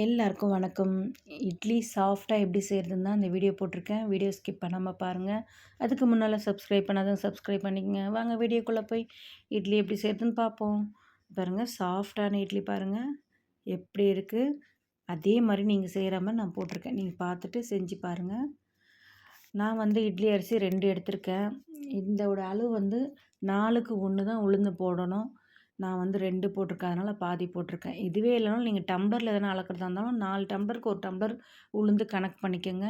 எல்லாருக்கும் வணக்கம். இட்லி சாஃப்டாக எப்படி செய்கிறதுன்னு தான் இந்த வீடியோ போட்டிருக்கேன். வீடியோ ஸ்கிப் பண்ணாமல் பாருங்கள் அதுக்கு முன்னால் சப்ஸ்கிரைப் பண்ணாதான் சப்ஸ்கிரைப் பண்ணிக்கங்க. வாங்க வீடியோக்குள்ளே போய் இட்லி எப்படி செய்கிறதுன்னு பார்ப்போம் பாருங்கள் சாஃப்டான இட்லி பாருங்கள் எப்படி இருக்குது அதே மாதிரி நீங்கள் செய்கிற மாதிரி நான் போட்டிருக்கேன். நீங்கள் பார்த்துட்டு செஞ்சு பாருங்கள் நான் வந்து இட்லி அரிசி ரெண்டு எடுத்திருக்கேன். இதோட அளவு வந்து நாலுக்கு ஒன்று தான் உளுந்து போடணும். நான் வந்து ரெண்டு போட்டிருக்கேன். அதனால் பாதி போட்டிருக்கேன். இதுவே இல்லைனாலும் நீங்கள் டம்ளரில் எதனா அளக்கிறதா இருந்தாலும் நாலு டம்ளருக்கு ஒரு டம்ளர் உளுந்து கணக்கு பண்ணிக்கோங்க.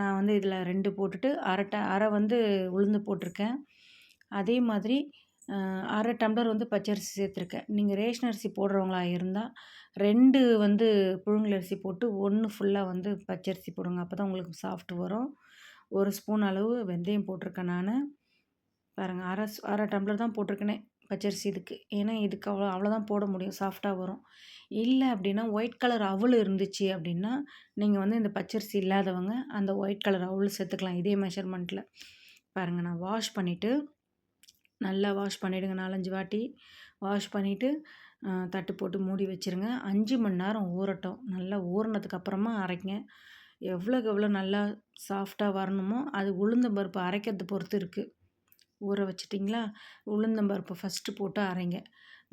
நான் வந்து இதில் ரெண்டு போட்டுட்டு அரை ட அரை வந்து உளுந்து போட்டிருக்கேன். அதே மாதிரி அரை டம்ளர் வந்து பச்சரிசி சேர்த்துருக்கேன். நீங்கள் ரேஷன் அரிசி போடுறவங்களா இருந்தால் ரெண்டு வந்து புழுங்கல் அரிசி போட்டு ஒன்று ஃபுல்லாக வந்து பச்சரிசி போடுங்க. அப்போ தான் உங்களுக்கு சாஃப்ட் வரும். ஒரு ஸ்பூன் அளவு வெந்தயம் போட்டிருக்கேன் நான். பாருங்கள் அரை அரை டம்ளர் தான் போட்டிருக்கேனே. பச்சரிசி இதுக்கு. ஏன்னா இதுக்கு அவ்வளோ அவ்வளோதான் போட முடியும். சாஃப்டாக வரும். இல்லை அப்படின்னா ஒயிட் கலர் அவல் இருந்துச்சு அப்படின்னா நீங்கள் வந்து இந்த பச்சரிசி இல்லாதவங்க அந்த ஒயிட் கலர் அவல் சேர்த்துக்கலாம். இதே மெஷர்மெண்ட்டில் பாருங்கள் நான் வாஷ் பண்ணிவிட்டு நல்லா வாஷ் பண்ணிவிடுங்க நாலஞ்சு வாட்டி. வாஷ் பண்ணிவிட்டு தட்டு போட்டு மூடி வச்சுருங்க. அஞ்சு மணி நேரம் ஊறட்டும். நல்லா ஊறினதுக்கு அப்புறமா அரைங்க. எவ்வளோக்கு எவ்வளோ நல்லா சாஃப்டாக வரணுமோ அது உளுந்த பருப்பு அரைக்கிறது பொறுத்து இருக்குது ஊற வச்சிட்டிங்களா? உளுந்தம்பருப்பு ஃபஸ்ட்டு போட்டு அரைங்க.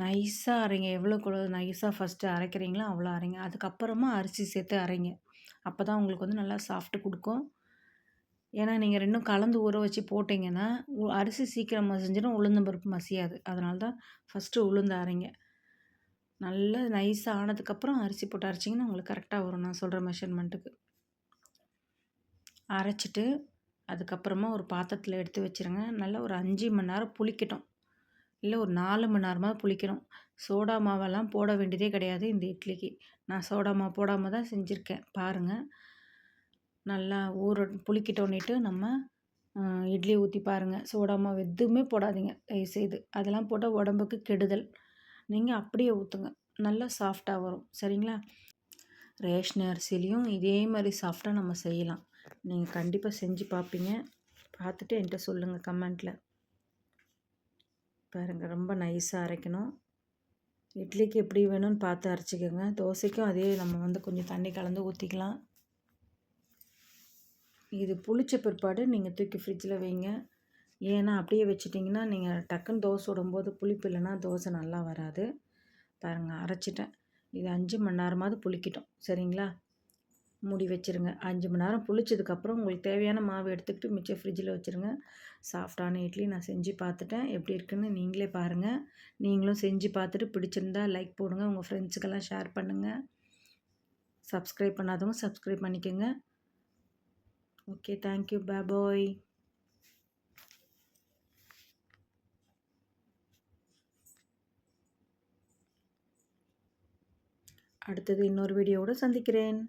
நைஸாக அரைங்க. எவ்வளோக்கு நைஸாக ஃபஸ்ட்டு அரைக்கிறீங்களோ அவ்வளோ அரைங்க. அதுக்கப்புறமா அரிசி சேர்த்து அரைங்க. அப்போ தான் உங்களுக்கு வந்து நல்லா சாஃப்ட்டு கொடுக்கும். ஏன்னா நீங்கள் ரெண்டும் கலந்து ஊற வச்சு போட்டிங்கன்னா அரிசி சீக்கிரம் மசிஞ்சிடும் உளுந்தம்பருப்பு மசியாது. அதனால தான் ஃபஸ்ட்டு உளுந்து அரைங்க. நல்லா நைஸாக ஆனதுக்கப்புறம் அரிசி போட்டு அரைச்சிங்கன்னா உங்களுக்கு கரெக்டாக வரும். நான் சொல்கிற மெஷர்மெண்ட்டுக்கு அரைச்சிட்டு அதுக்கப்புறமா ஒரு பாத்திரத்தில் எடுத்து வச்சுருங்க. நல்லா ஒரு அஞ்சு மணி நேரம் புளிக்கட்டும். இல்லை ஒரு நாலு மணி நேரமாக புளிக்கணும் சோடா மாவெல்லாம் போட வேண்டியதே கிடையாது இந்த இட்லிக்கு. நான் சோடா மாவு போடாமல் தான் செஞ்சுருக்கேன். பாருங்கள் நல்லா ஊற புளிக்கிட்டோன்னிட்டு நம்ம இட்லி ஊற்றி பாருங்கள் சோடா மாவு எதுவுமே போடாதீங்க. தயவுசெய்து. அதெல்லாம் போட்டால் உடம்புக்கு கெடுதல். நீங்கள் அப்படியே ஊற்றுங்க நல்லா சாஃப்டாக வரும். சரிங்களா? ரேஷன் அரிசிலையும் இதே மாதிரி சாஃப்டாக நம்ம செய்யலாம். நீங்கள் கண்டிப்பாக செஞ்சு பார்ப்பீங்க பார்த்துட்டு என்கிட்ட சொல்லுங்கள் கமெண்ட்டில் பாருங்கள் ரொம்ப நைஸாக அரைக்கணும். இட்லிக்கு எப்படி வேணும்னு பார்த்து அரைச்சிக்கோங்க. தோசைக்கும் அதே நம்ம வந்து கொஞ்சம் தண்ணி கலந்து ஊற்றிக்கலாம் இது புளிச்ச பிற்பாடு நீங்கள் தூக்கி ஃப்ரிட்ஜில் வைங்க. ஏன்னா அப்படியே வச்சிட்டிங்கன்னா நீங்கள் டக்குன்னு தோசை விடும்போது புளிப்பு இல்லைன்னா தோசை நல்லா வராது. பாருங்கள் அரைச்சிட்டேன். இது அஞ்சு மணி நேரமாவது புளிக்கிட்டோம். சரிங்களா? மூடி வச்சுருங்க. அஞ்சு மணி நேரம் புளிச்சதுக்கப்புறம் உங்களுக்கு தேவையான மாவு எடுத்துக்கிட்டு மிச்சம் ஃப்ரிட்ஜில் வச்சுருங்க. சாஃப்டான இட்லி நான் செஞ்சு பார்த்துட்டேன். எப்படி இருக்குன்னு நீங்களே பாருங்கள் நீங்களும் செஞ்சு பார்த்துட்டு பிடிச்சிருந்தா லைக் போடுங்க. உங்கள் ஃப்ரெண்ட்ஸுக்கெல்லாம் ஷேர் பண்ணுங்கள் சப்ஸ்கிரைப் பண்ணாதவங்க சப்ஸ்கிரைப் பண்ணிக்கோங்க. ஓகே தேங்க்யூ பாய் அடுத்தது இன்னொரு வீடியோவோடு சந்திக்கிறேன்.